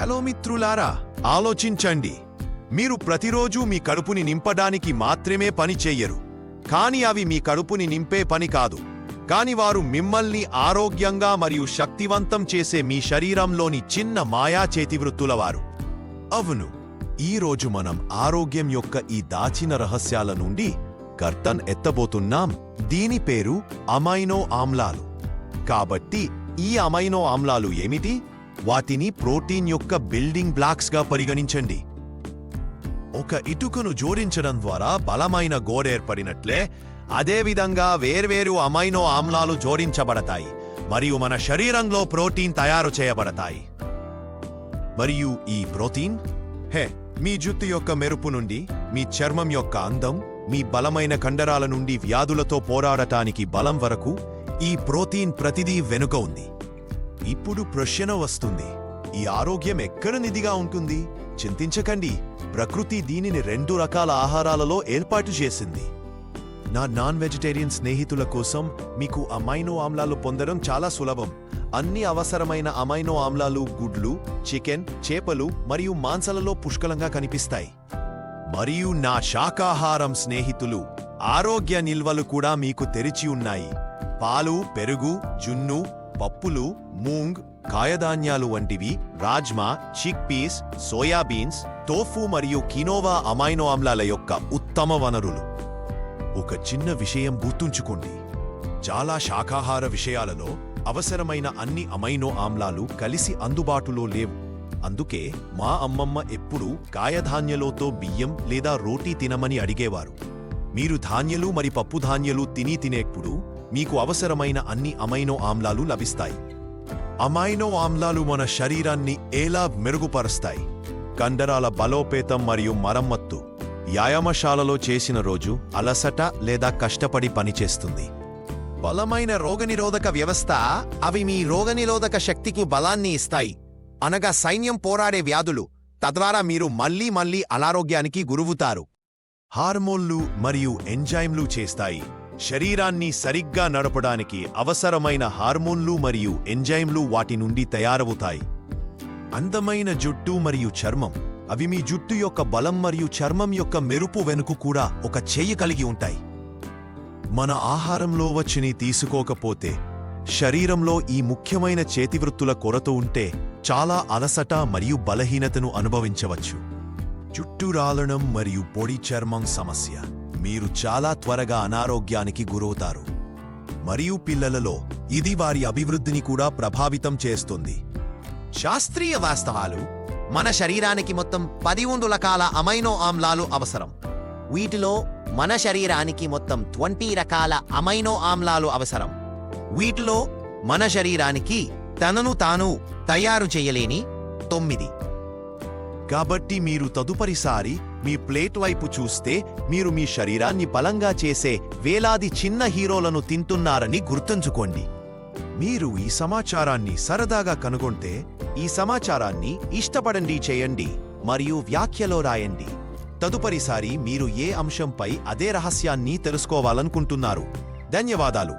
Hello మిత్రులారా ఆలోచించండి. మీరు ప్రతిరోజు మీ కడుపుని నింపడానికి మాత్రమే పని చెయ్యరు కాని అవి మీ కడుపుని నింపే పని కాదు. కాని వారు మిమ్మల్ని ఆరోగ్యంగా మరియు శక్తివంతం చేసే మీ శరీరంలోని చిన్న మాయా చేతివృత్తులవారు. అవును ఈ రోజు మనం ఆరోగ్యం యొక్క ఈ దాచిన రహస్యాల నుండి కర్తన్ ఎత్తబోతున్నాం. దీని పేరు అమైనో ఆమ్లాలు. కాబట్టి ఈ అమైనో ఆమ్లాలు ఏమిటి? వాటిని ప్రోటీన్ యొక్క బిల్డింగ్ బ్లాక్స్గా పరిగణించండి. ఒక ఇటుకను జోడించడం ద్వారా బలమైన గోడ ఏర్పడినట్లే అదేవిధంగా వేర్వేరు అమైనో ఆమ్లాలు జోడించబడతాయి మరియు మన శరీరంలో ప్రోటీన్ తయారు చేయబడతాయి. మరియు ఈ ప్రోటీన్? హే మీ జుట్టు యొక్క మెరుపు నుండి మీ చర్మం యొక్క అందం మీ బలమైన కండరాల నుండి వ్యాధులతో పోరాడటానికి బలం వరకు ఈ ప్రోటీన్ ప్రతిదీ వెనుక ఉంది. ఇప్పుడు ప్రశ్న వస్తుంది. ఈ ఆరోగ్యం ఎక్కడ నిధిగా ఉంటుంది? చింతించకండి. ప్రకృతి దీనిని రెండు రకాల ఆహారాలలో ఏర్పాటు చేసింది. నా నాన్ వెజిటేరియన్ స్నేహితుల కోసం మీకు అమైనో ఆమ్లాలు పొందడం చాలా సులభం. అన్ని అవసరమైన అమైనో ఆమ్లాలు గుడ్లు చికెన్ చేపలు మరియు మాంసాలలో పుష్కలంగా కనిపిస్తాయి. మరియు నా శాకాహారం స్నేహితులు ఆరోగ్య నిల్వలు కూడా మీకు తెరిచి ఉన్నాయి. పాలు పెరుగు జున్ను పప్పులు మూంగ్ కాయధాన్యాలు వంటివి rajma chick peas soybeans tofu మరియు కినోవా అమైనో ఆమ్లాల యొక్క ఉత్తమ వనరులు. ఒక చిన్న విషయం గుర్తుంచుకోండి. చాలా శాకాహార విషయాలలో అవసరమైన అన్ని అమైనో ఆమ్లాలు కలిసి అందుబాటులో లేవు. అందుకే మా అమ్మమ్మ ఎప్పుడూ కాయధాన్యలోతో బియ్యం లేదా రోటీ తినమని అడిగేవారు. మీరు ధాన్యలు మరి పప్పు ధాన్యలు తిని తినేప్పుడు మీకు అవసరమైన అన్ని అమైనో ఆమ్లాలు లభిస్తాయి. అమైనో ఆమ్లాలు మన శరీరాన్ని ఎలా మెరుగుపరుస్తాయి? కండరాల బలోపేతం మరియు మరమ్మత్తు వ్యాయామశాలలో చేసిన రోజు అలసట లేదా కష్టపడి పనిచేస్తుంది. బలమైన రోగనిరోధక వ్యవస్థ అవి మీ రోగనిరోధక శక్తికి బలాన్ని ఇస్తాయి. అనగా సైన్యం పోరాడే వ్యాధులు తద్వారా మీరు మళ్ళీ మళ్ళీ అనారోగ్యానికి గురువుతారు. హార్మోన్లు మరియు ఎంజైమ్లు చేస్తాయి. శరీరాన్ని సరిగ్గా నడపడానికి అవసరమైన హార్మోన్లు మరియు ఎంజైమ్లు వాటి నుండి తయారవుతాయి. అందమైన జుట్టు మరియు చర్మం అవి మీ జుట్టు యొక్క బలం మరియు చర్మం యొక్క మెరుపు వెనుక కూడా ఒక చెయ్యి కలిగి ఉంటాయి. మన ఆహారంలో వచ్చిని తీసుకోకపోతే శరీరంలో ఈ ముఖ్యమైన చేతివృత్తుల కొరత ఉంటే చాలా అలసట మరియు బలహీనతను అనుభవించవచ్చు. జుట్టు రాలడం మరియు పొడి చర్మం సమస్య. మీరు చాలా త్వరగా అనారోగ్యానికి గురవుతారు. మరియు పిల్లలలో ఇది వారి అభివృద్ధిని కూడా ప్రభావితం చేస్తుంది. శాస్త్రీయ వాస్తవాలు మన శరీరానికి మొత్తం పదిహేను రకాల అమైనో ఆమ్లాలు అవసరం. వీటిలో మన శరీరానికి మొత్తం ట్వంటీ రకాల అమైనో ఆమ్లాలు అవసరం. వీటిలో మన శరీరానికి తనను తాను తయారు చేయలేని తొమ్మిది. కాబట్టి మీరు తదుపరిసారి మీ ప్లేట్ వైపు చూస్తే మీరు మీ శరీరాన్ని బలంగా చేసే వేలాది చిన్న హీరోలను తింటున్నారని గుర్తుంచుకోండి. మీరు ఈ సమాచారాన్ని సరదాగా కనుగొంటే ఈ సమాచారాన్ని ఇష్టపడండి చేయండి మరియు వ్యాఖ్యలో రాయండి. తదుపరిసారి మీరు ఏ అంశంపై అదే రహస్యాన్ని తెలుసుకోవాలనుకుంటున్నారు. ధన్యవాదాలు.